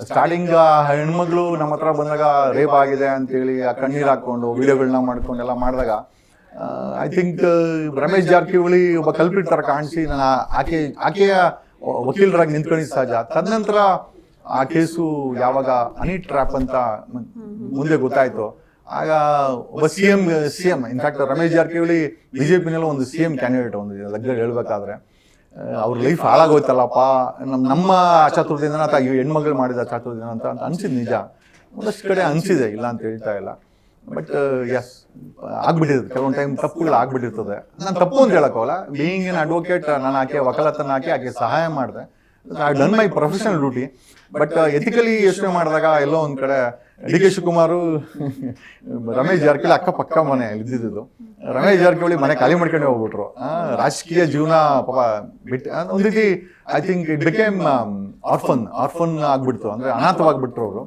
Starting ಹೆಣ್ಮಗಳು ನಮ್ಮ ಹತ್ರ ಬಂದಾಗ ರೇಪ್ ಆಗಿದೆ ಅಂತೇಳಿ ಆ ಕಣ್ಣೀರು ಹಾಕೊಂಡು ವಿಡಿಯೋಗಳನ್ನ ಮಾಡ್ಕೊಂಡು ಎಲ್ಲ ಮಾಡಿದಾಗ ಐ ಥಿಂಕ್ ರಮೇಶ್ ಜಾರಕಿಹೊಳಿ ಒಬ್ಬ ಕಲ್ಪಿಟ್ ತರ ಕಾಣಿಸಿ ನಾನು ಆಕೆ, ಆಕೆಯ ವಕೀಲರಾಗಿ ನಿಂತ್ಕೊಂಡಿದ್ದು ಸಹಜ ತದನಂತರ ಆ ಕೇಸು ಯಾವಾಗ ಅನಿ ಟ್ರ್ಯಾಪ್ ಅಂತ ಮುಂದೆ ಗೊತ್ತಾಯ್ತು. ಆಗ ಒಬ್ಬ C M C M in fact Ramesh Jarkiholi ಬಿಜೆಪಿನಲ್ಲೂ ಒಂದು ಸಿ ಎಂ ಕ್ಯಾಂಡಿಡೇಟ್ ಒಂದು ಲಗ್ನ ಹೇಳ್ಬೇಕಾದ್ರೆ. ಅವ್ರ ಲೈಫ್ ಹಾಳಾಗೋಯ್ತಲ್ಲಪ್ಪ. ನಮ್ಮ ನಮ್ಮ ಚಾತುರ್ದಿನ ಅಥವಾ ಹೆಣ್ಮಗಳು ಮಾಡಿದ ಚಾತುರ್ಯದಿಂದ ಅಂತ ಅಂತ ಅನ್ಸಿದ್ ನಿಜ. ಒಂದಷ್ಟು ಕಡೆ ಅನ್ಸಿದೆ, ಇಲ್ಲ ಅಂತ ಹೇಳ್ತಾ ಇಲ್ಲ. ಬಟ್ ಎಸ್ ಆಗ್ಬಿಟ್ಟಿರ್ತದೆ ಕೆಲವೊಂದು ಟೈಮ್ ತಪ್ಪುಗಳು ಆಗ್ಬಿಟ್ಟಿರ್ತದೆ. ನಾನು ತಪ್ಪು ಅಂತ ಹೇಳಕ್ಕೋಲ್ಲ ಬೀಯಿಂಗ್ ಇನ್ ಅಡ್ವೊಕೇಟ್ ನಾನು ಆಕೆ ವಕಾಲತನ ಹಾಕಿ ಆಕೆ ಸಹಾಯ ಮಾಡಿದೆ. I done my professional duty but ethically ಯೋಚನೆ ಮಾಡಿದಾಗ ಎಲ್ಲೋ ಒಂದ್ ಕಡೆ ಡಿ ಕೆ ಶಿವಕುಮಾರು, ರಮೇಶ್ ಜಾರಕಿಹೊಳಿ ಅಕ್ಕಪಕ್ಕ ಮನೆ ಇದ್ದಿದ್ದು ರಮೇಶ್ ಜಾರಕಿಹೊಳಿ ಮನೆ ಖಾಲಿ ಮಾಡ್ಕೊಂಡು ಹೋಗ್ಬಿಟ್ರು. ರಾಜಕೀಯ ಜೀವನ ಪಾಪ ಬಿಟ್ಟು ಒಂದ್ ರೀತಿ I think it became orphan orphan ಆಗ್ಬಿಡ್ತು. ಅಂದ್ರೆ ಅನಾಥವಾಗ್ಬಿಟ್ರು ಅವರು.